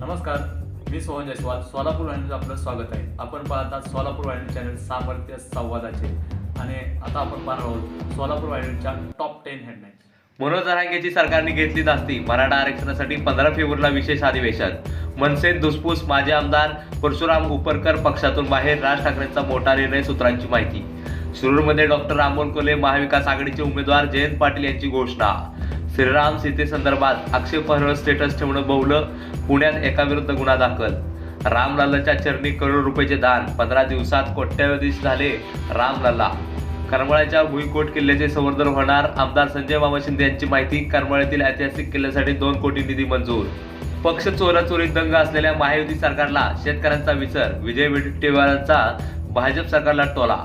नमस्कार मी सोहन जयस्वाल सोलापूर वाहिनीचं आपलं स्वागत आहे. आपण पाहतात सोलापूर वाहिनी चॅनल सामर्थ्य संवादाचे. आणि आता आपण पाहणार आहोत सोलापूर वाहिनीच्या टॉप टेन हेडलाईन्स मनोज जरांगेची सरकारने घेतली धास्ती मराठा आरक्षणासाठी पंधरा फेब्रुवारीला विशेष अधिवेशन. मनसे दुसपूस माजी आमदार परशुराम उपरकर पक्षातून बाहेर राज ठाकरेंचा मोठा निर्णय सूत्रांची माहिती. शिरूरमध्ये डॉक्टर रामोल कोले महाविकास आघाडीचे उमेदवार जयंत पाटील यांची घोषणा. श्रीराम सीतेसंदर्भात आक्षेपार्ह स्टेटस ठेवणं बहुलं पुण्यात एकाविरुद्ध गुन्हा दाखल. रामलल्लाच्या चरणी करोड रुपयाचे दान पंधरा दिवसात कोट्यावधी झाले रामलाला. करमाळ्याच्या भुईकोट किल्ल्याचे संवर्धन होणार आमदार संजय मामा शिंदे यांची माहिती करमाळ्यातील ऐतिहासिक किल्ल्यासाठी दोन कोटी निधी मंजूर. पक्ष चोराचोरीत दंग असलेल्या महायुती सरकारला शेतकऱ्यांचा विसर विजय वडेट्टीवारांचा भाजप सरकारला टोला.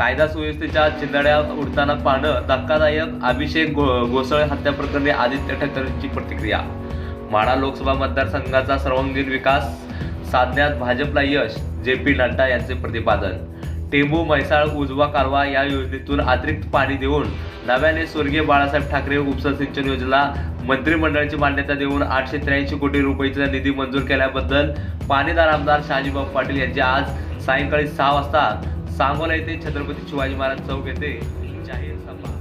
कायदा सुव्यवस्थेच्या चिंधड्या उडताना पाहणं धक्कादायक अभिषेक गो गोसळ हत्या प्रकरणी आदित्य ठाकरेंची प्रतिक्रिया. माढा लोकसभा मतदारसंघाचा सर्वांगीण विकास साधण्यात भाजपला यश जे पी नड्डा यांचे प्रतिपादन. टेंबू म्हैसाळ उजवा कालवा या योजनेतून अतिरिक्त पाणी देऊन नव्याने स्वर्गीय बाळासाहेब ठाकरे उपसा सिंचन योजना मंत्रिमंडळाची मान्यता देऊन आठशे त्र्याऐंशी कोटी रुपयेचा निधी मंजूर केल्याबद्दल पाणीदार आमदार शहाजीबाब पाटील यांचे आज सायंकाळी सहा वाजता सांगोला येथे छत्रपती शिवाजी महाराज चौक येथे. जाहीर सभा